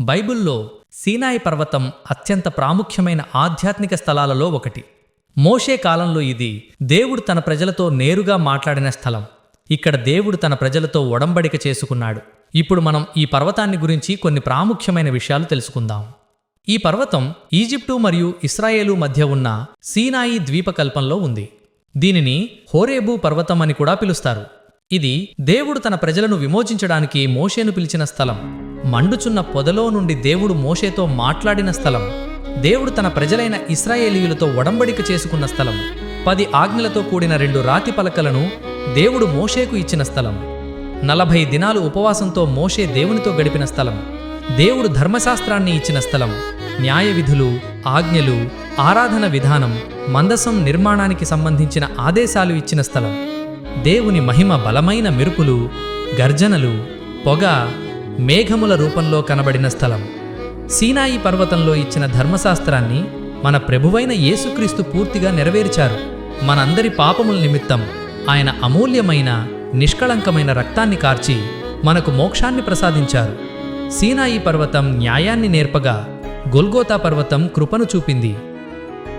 బైబిల్లో సీనాయి పర్వతం అత్యంత ప్రాముఖ్యమైన ఆధ్యాత్మిక స్థలాలలో ఒకటి. మోషే కాలంలో ఇది దేవుడు తన ప్రజలతో నేరుగా మాట్లాడిన స్థలం. ఇక్కడ దేవుడు తన ప్రజలతో ఒడంబడిక చేసుకున్నాడు. ఇప్పుడు మనం ఈ పర్వతాన్ని గురించి కొన్ని ప్రాముఖ్యమైన విషయాలు తెలుసుకుందాం. ఈ పర్వతం ఈజిప్టు మరియు ఇస్రాయేలు మధ్య ఉన్న సీనాయి ద్వీపకల్పంలో ఉంది. దీనిని హోరేబు పర్వతం అని కూడా పిలుస్తారు. ఇది దేవుడు తన ప్రజలను విమోచించడానికి మోషేను పిలిచిన స్థలం. మండుచున్న పొదలో నుండి దేవుడు మోషేతో మాట్లాడిన స్థలం. దేవుడు తన ప్రజలైన ఇస్రాయేలీయులతో ఒడంబడిక చేసుకున్న స్థలం. పది ఆజ్ఞలతో కూడిన రెండు రాతి పలకలను దేవుడు మోషేకు ఇచ్చిన స్థలం. నలభై దినాలు ఉపవాసంతో మోషే దేవునితో గడిపిన స్థలం. దేవుడు ధర్మశాస్త్రాన్ని ఇచ్చిన స్థలం. న్యాయ విధులు ఆజ్ఞలు ఆరాధన విధానం మందసం నిర్మాణానికి సంబంధించిన ఆదేశాలు ఇచ్చిన స్థలం. దేవుని మహిమ బలమైన మెరుపులు గర్జనలు పొగ మేఘముల రూపంలో కనబడిన స్థలం. సీనాయి పర్వతంలో ఇచ్చిన ధర్మశాస్త్రాన్ని మన ప్రభువైన యేసుక్రీస్తు పూర్తిగా నెరవేర్చారు. మనందరి పాపముల నిమిత్తం ఆయన అమూల్యమైన నిష్కళంకమైన రక్తాన్ని కార్చి మనకు మోక్షాన్ని ప్రసాదించారు. సీనాయి పర్వతం న్యాయాన్ని నేర్పగా గొల్గోతా పర్వతం కృపను చూపింది.